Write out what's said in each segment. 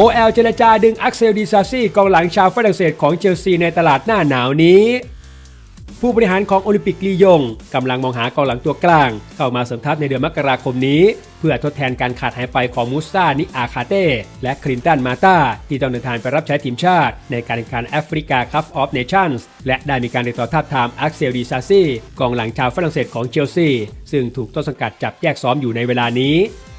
OL เจรจาดึงอักเซลดีซาซี่กองหลังชาวฝรั่งเศสของเชลซีในตลาดหน้าหนาวนี้ ผู้บริหารของโอลิมปิกลียงกำลังมองหากองหลังตัวกลาง เข้ามาเสริมทัพในเดือนมกราคมนี้ เพื่อทดแทนการขาดหายไปของมูซานิอาคาเต้และคลินตันมาตาที่ต้องเดินทางไปรับใช้ทีมชาติ ในการแข่งขันแอฟริกาคัพออฟเนชั่นส์และได้มีการติดต่อทาบทามอักเซลดีซาซี่กองหลังชาวฝรั่งเศสของเชลซีซึ่งถูกต้นสังกัดจับแยกซ้อมอยู่ในเวลานี้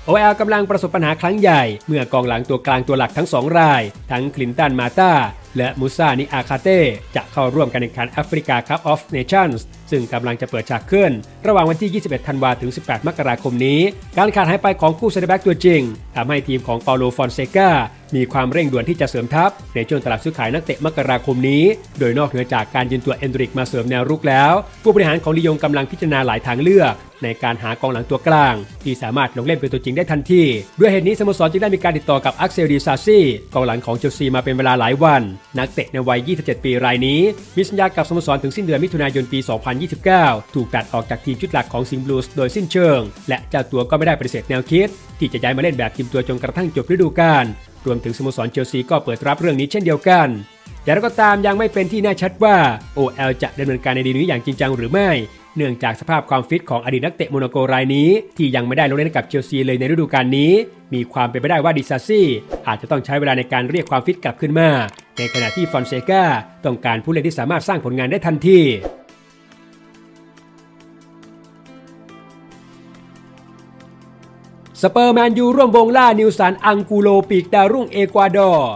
OL กำลังประสบปัญหาครั้งใหญ่ เมื่อกองหลังตัวกลางตัวหลักทั้งสองราย ทั้งคลินตันมาตา และมูซานิอาคาเต้จะเข้าร่วมการแข่งขันแอฟริกาคัพออฟเนชั่นส์ซึ่งกำลังจะเปิดฉากขึ้น ระหว่างวันที่ 21 ธันวาถึง 18 มกราคมนี้ การขาดหายไปของคู่เซนเตอร์แบ็กตัวจริงทำให้ทีมของเปาโลฟอนเซกามีความเร่งด่วนที่จะเสริมทัพ ในช่วงตลาดซื้อขายนักเตะมกราคมนี้ โดยนอกเหนือจากการยืนตัวเอนดริกมาเสริมแนวรุกแล้ว ผู้บริหารของลียงกำลังพิจารณาหลายทางเลือก ในการหากองหลังตัวกลาง ที่สามารถลงเล่นเป็นตัวจริงได้ทันที ด้วยเหตุนี้สโมสรจึงได้มีการติดต่อกับอักเซลดีซาซี่กองหลังของเชลซีมาเป็นเวลาหลายวันนักเตะในวัย 27 ปีรายนี้ มีสัญญากับสโมสรถึงสิ้นเดือนมิถุนายนปี 2029 ถูกตัดออกจากทีมชุดหลักของสิงห์บลูส์โดยสิ้นเชิง และเจ้าตัวก็ไม่ได้ปฏิเสธแนวคิด ที่จะย้ายมาเล่นแบบทีมตัวจนกระทั่งจบฤดูกาลรวมถึงสโมสรเชลซีก็เปิดรับเรื่องนี้เช่นเดียวกันอย่างไรก็ตามยังไม่เป็นที่แน่ชัดว่า OL จะดำเนินการในดีนี้อย่างจริงจังหรือไม่ เนื่องจากสภาพความฟิตของอดีตนักเตะโมนาโกรายนี้ ที่ยังไม่ได้ลงเล่นกับเชลซีเลยในฤดูกาลนี้ มีความเป็นไปได้ว่าดิซาซี่อาจจะต้องใช้เวลาในการเรียกความฟิตกลับขึ้นมา ในขณะที่ฟอนเซกาต้องการผู้เล่นที่สามารถสร้างผลงานได้ทันทีสเปอร์แมนยูร่วมวงล่านิวสันอังกูโลปีกดาวรุ่งเอกวาดอร์